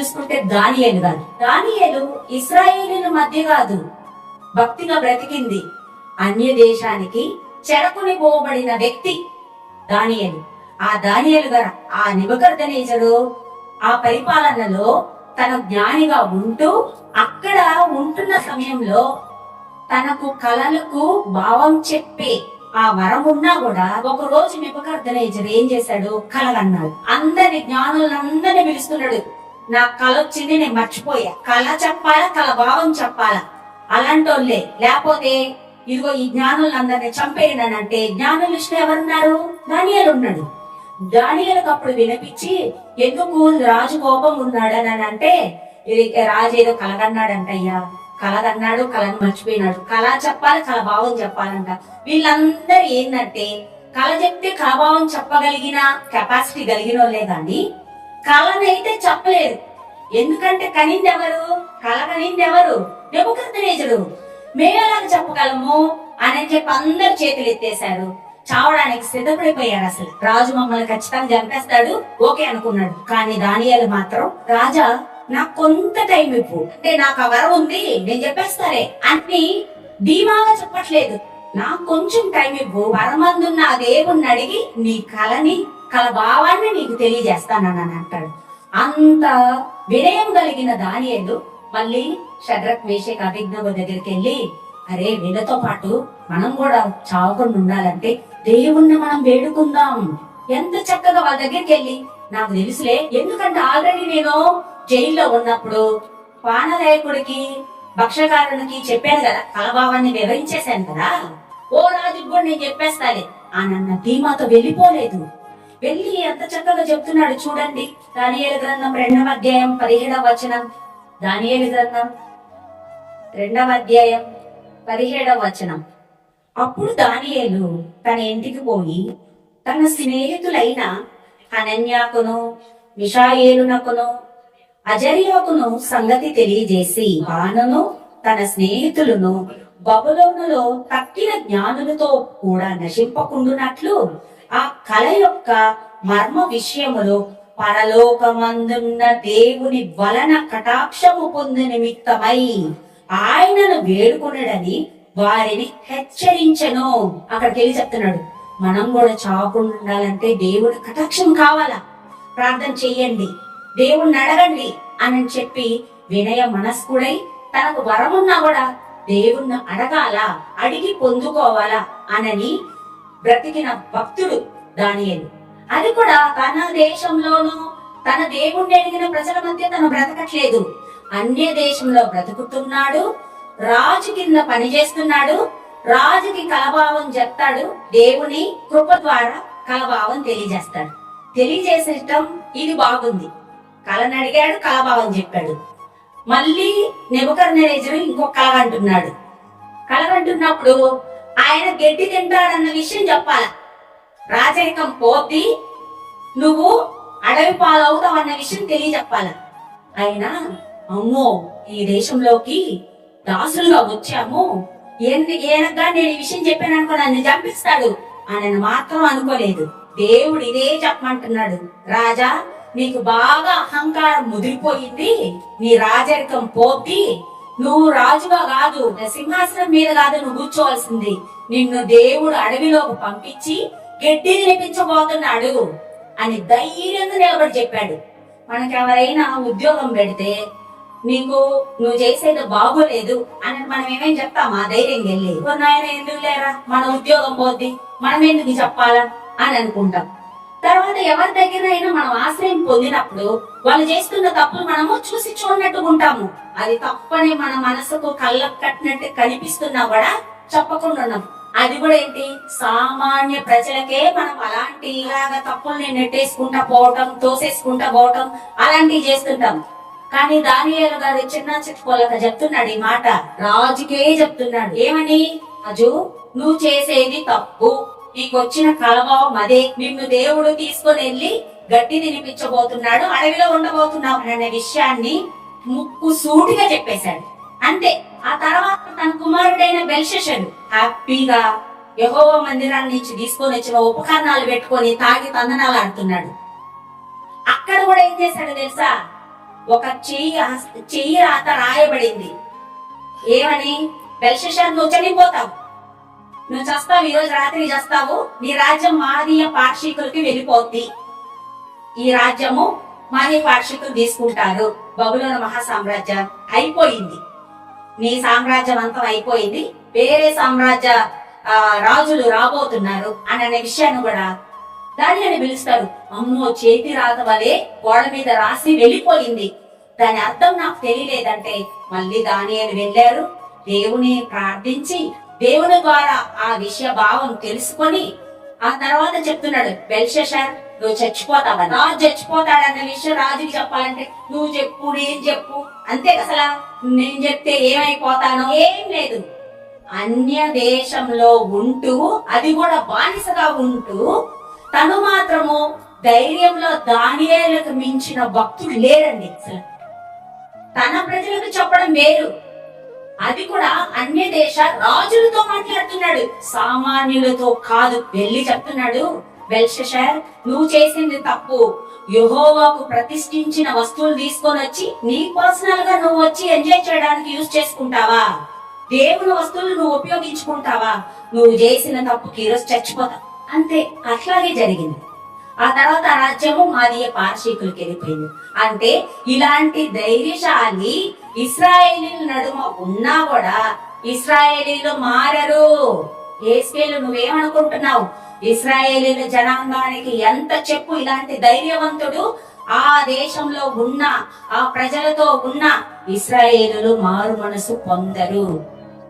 చూసుకుంటే దానియేలు కాదు. దానియేలు ఇస్రాయేలీల మధ్య కాదు. భక్తిగా బ్రతికింది. అన్య దేశానికి చెరకుని పోబడిన వ్యక్తి దానియలు. ఆ దానియలు గారు ఆ నిబకర్ధనేజరు ఆ పరిపాలనలో తన జ్ఞానిగా ఉంటూ అక్కడ ఉంటున్న సమయంలో తనకు కళలకు భావం చెప్పే ఆ వరం ఉన్నా కూడా ఒక రోజు నిబకర్దనేజరు ఏం చేశాడు? కలగన్నాడు. అందరి జ్ఞానులందరినీ పిలుస్తున్నాడు. నా కళ వచ్చింది నేను మర్చిపోయా. కళ చెప్పాలా కళ భావం చెప్పాలా? అలాంటి వాళ్ళే లేకపోతే ఇదిగో ఈ జ్ఞానులందరినీ అందరిని అని జ్ఞానులు జ్ఞానుల లిస్టులో ఎవరున్నారు? దానియాలు ఉన్నాడు దానియాలకు అప్పుడు వినిపించి ఎందుకు రాజు కోపం ఉన్నాడని అంటే ఇది రాజు ఏదో కలగన్నాడంటయ్యా కలదన్నాడు కళను మర్చిపోయినాడు. కళ చెప్పాలి కళ భావం చెప్పాలంట. వీళ్ళందరూ ఏంటంటే కళ చెప్తే కళభావం చెప్పగలిగిన కెపాసిటీ కలిగిన వాళ్ళే కానీ కళనైతే చెప్పలేదు. ఎందుకంటే కనింది ఎవరు కళ కనింది ఎవరు నెబుకద్నేజుడు మేమేలాగా చెప్పగలము? అని చెప్పి అందరు చేతులు ఎత్తేశారు. చావడానికి సిద్ధపడిపోయాడు అసలు. రాజు మమ్మల్ని ఖచ్చితంగా చంపేస్తాడు. ఓకే అనుకున్నాడు. కానీ దానియాలు మాత్రం రాజా నాకు కొంత టైం ఇవ్వు. అంటే నాకు ఆ వరం ఉంది. నేను చెప్పేస్తారే అని ధీమాగా చెప్పట్లేదు. నాకు కొంచెం టైం ఇవ్వు. వరమందున్న ఆ దేవుణ్ణి అడిగి నీ కళని కల భావాన్ని నీకు తెలియజేస్తానని అంటాడు. అంత వినయం కలిగిన దానియేలు మళ్ళీ షడ్రక్ మేషక్ అభిజ్ఞవ దగ్గరికి వెళ్ళి అరే వీళ్ళతో పాటు మనం కూడా చావకుండా ఉండాలంటే దేవుణ్ణి మనం వేడుకుందాం. ఎంత చక్కగా వాళ్ళ దగ్గరికి వెళ్ళి నాకు తెలుసులే ఎందుకంటే ఆల్రెడీ నేను జైల్లో ఉన్నప్పుడు పానలేకుడికి భక్షకారునికి చెప్పాను కదా కలభావాన్ని వివరించేశాను కదా. ఓ రాజుకు కూడా నేను చెప్పేస్తాలే. నన్న ధీమాతో వెళ్ళిపోలేదు. వెళ్ళి ఎంత చక్కగా చెప్తున్నాడు చూడండి. దానియేలు గ్రంథం రెండవ అధ్యాయం పదిహేడవ వచనం. దానియేలు గ్రంథం రెండవ అధ్యాయం పదిహేడవ వచనం. అప్పుడు దానియేలు తన ఇంటికి పోయి తన స్నేహితులైన అనన్యాకును మిషాయేలునకును అజరియాకును సంగతి తెలియజేసి వానను తన స్నేహితులను బబులోనులో తక్కిన జ్ఞానులతో కూడా నశింపకుండునట్లు ఆ కళ యొక్క మర్మ విషయములో పరలోకమందున్న దేవుని వలన కటాక్షము పొంది నిమిత్తమై ఆయనను వేడుకొనడని వారిని హెచ్చరించను. అక్కడ తెలియ చెప్తున్నాడు మనం కూడా చావకుండా ఉండాలంటే దేవుడి కటాక్షం కావాలా? ప్రార్థన చెయ్యండి దేవుణ్ణి అడగండి అని చెప్పి వినయ మనస్కుడై తనకు వరమున్నా కూడా దేవుణ్ణి అడగాల అడిగి పొందుకోవాలా అనని బ్రతికిన భక్తుడు దానియేలు. అది కూడా తన దేశంలోనూ తన దేవుణ్ణి అడిగిన ప్రజల మధ్య తను బ్రతకట్లేదు. అన్య దేశంలో బ్రతుకుతున్నాడు రాజు కింద పని చేస్తున్నాడు రాజుకి కలభావం చెప్తాడు దేవుని కృప ద్వారా కలభావం తెలియజేస్తాడు. తెలియజేసేటం ఇది బాగుంది. కళను అడిగాడు కలభావం చెప్పాడు. మళ్ళీ నెబుకర్నరేజరు ఇంకొక కలగంటున్నాడు. కలగంటున్నప్పుడు ఆయన గడ్డి తింటాడన్న విషయం చెప్పాల. రాజరికం పోద్ది నువ్వు అడవి పాలవుతావు అన్న విషయం తెలియజెప్పాల. అయినా అమ్మో ఈ దేశంలోకి దాసులుగా వచ్చాము. ఎన్ని ఏనగా నేను ఈ విషయం చెప్పాను అనుకో నన్ను చంపిస్తాడు అని మాత్రం అనుకోలేదు. దేవుడు ఇదే చెప్పమంటున్నాడు. రాజా నీకు బాగా అహంకారం ముదిరిపోయింది నీ రాజరికం పోద్ది నువ్వు రాజుగా కాదు సింహాసనం మీద కాదు నువ్వు కూర్చోవలసింది. నిన్ను దేవుడు అడవిలోకి పంపించి గడ్డి తినిపించబోతున్నాడు అని ధైర్యంగా నిలబడి చెప్పాడు. మనకి ఎవరైనా ఉద్యోగం పెడితే నీకు నువ్వు చేసేది బాగోలేదు అని మనం ఏమేం చెప్తామా? ధైర్యం వెళ్ళి నాయన ఎందుకు లేరా? మన ఉద్యోగం పోద్ది. మనం ఎందుకు చెప్పాలా? అని అనుకుంటాం. తర్వాత ఎవరి దగ్గర అయినా మనం ఆశ్రయం పొందినప్పుడు వాళ్ళు చేస్తున్న తప్పులు మనము చూసి చూడనట్టుగా ఉంటాము. అది తప్పని మన మనసుకు కళ్ళకు కట్టినట్టు కనిపిస్తున్నా కూడా చెప్పకుండా ఉన్నాం. అది కూడా ఏంటి? సామాన్య ప్రజలకే మనం అలాంటి ఇలాగా తప్పుల్ని నెట్టేసుకుంటా పోవటం తోసేసుకుంటా పోవటం అలాంటివి చేస్తుంటాం. కానీ దానియేలు గారు చిన్న చిట్టుకోలేక చెప్తున్నాడు ఈ మాట. రాజుకే చెప్తున్నాడు. ఏమని? రాజు నువ్వు చేసేది తప్పు. నీకు వచ్చిన కలభావం అదే నిన్ను దేవుడు తీసుకొని వెళ్ళి గట్టి తినిపించబోతున్నాడు అడవిలో ఉండబోతున్నావు అనే విషయాన్ని ముక్కు సూటిగా చెప్పేశాడు. అంతే. ఆ తర్వాత తన కుమారుడైన బెల్షెషడు హ్యాపీగా యహోవ మందిరాన్ని నుంచి తీసుకొని వచ్చిన ఉపకరణాలు పెట్టుకొని తాగి తందనాలు ఆడుతున్నాడు. అక్కడ కూడా ఏం చేశాడు తెలుసా? ఒక చెయ్యి చెయ్యి రాత రాయబడింది. ఏమని? బెల్షషర్ నువ్వు చనిపోతావు. నువ్వు చస్తావు ఈ రోజు రాత్రి చేస్తావు. నీ రాజ్యం మాదీయ పాక్షికులకి వెళ్ళిపోద్ది. ఈ రాజ్యము మాదీయ పాక్షికులు తీసుకుంటారు. బబులోని మహాసామ్రాజ్యం అయిపోయింది. నీ సామ్రాజ్యం అంతం అయిపోయింది. వేరే సామ్రాజ్య ఆ, రాజులు రాబోతున్నారు అనే విషయాన్ని కూడా దాన్ని పిలుస్తారు. అమ్మో చేతి రాత వలె గోడ మీద రాసి వెళ్ళిపోయింది. దాని అర్థం నాకు తెలియలేదంటే మళ్ళీ దాని అని వెళ్ళారు. దేవుని ప్రార్థించి దేవుని ద్వారా ఆ విషయ భావం తెలుసుకొని ఆ తర్వాత చెప్తున్నాడు బెల్షషర్ నువ్వు చచ్చిపోతావని. రాజు చచ్చిపోతాడన్న విషయం రాజుకి చెప్పాలంటే నువ్వు చెప్పు నేను చెప్పు. అంతే అసలు నేను చెప్తే ఏమైపోతానో? ఏం లేదు. అన్య దేశంలో ఉంటూ అది కూడా బానిసగా ఉంటూ తను మాత్రము ధైర్యంలో దానియేలకు మించిన భక్తుడు లేరండి అసలు తన ప్రజలకు చెప్పడం వేరు. అది కూడా అన్య దేశ రాజులతో మాట్లాడుతున్నాడు. సామాన్యులతో కాదు వెళ్ళి చెప్తున్నాడు బెల్షషర్ నువ్వు చేసింది తప్పు. యెహోవాకు ప్రతిష్ఠించిన వస్తువులు తీసుకొని వచ్చి నీ పర్సనల్గా నువ్వు వచ్చి ఎంజాయ్ చేయడానికి యూజ్ చేసుకుంటావా? దేవుని వస్తువులు నువ్వు ఉపయోగించుకుంటావా? నువ్వు చేసిన తప్పుకి ఈరోజు చచ్చిపోతావు అంతే అట్లాగే జరిగింది. ఆ తర్వాత రాజ్యము మాదీయ పార్షికులకి వెళ్ళిపోయింది అంటే ఇలాంటి ధైర్యశాలి ఇస్రాయేలీల నడుమ ఉన్నా కూడా ఇస్రాయేలీలు మారరు. ఏస్కేలు నువ్వేమనుకుంటున్నావు? ఇస్రాయేలీల జనాంగానికి ఎంత చెప్పు ఇలాంటి ధైర్యవంతుడు? ఆ దేశంలో ఉన్న ఆ ప్రజలతో ఉన్న ఇస్రాయేలులు మారు మనసు పొందరు.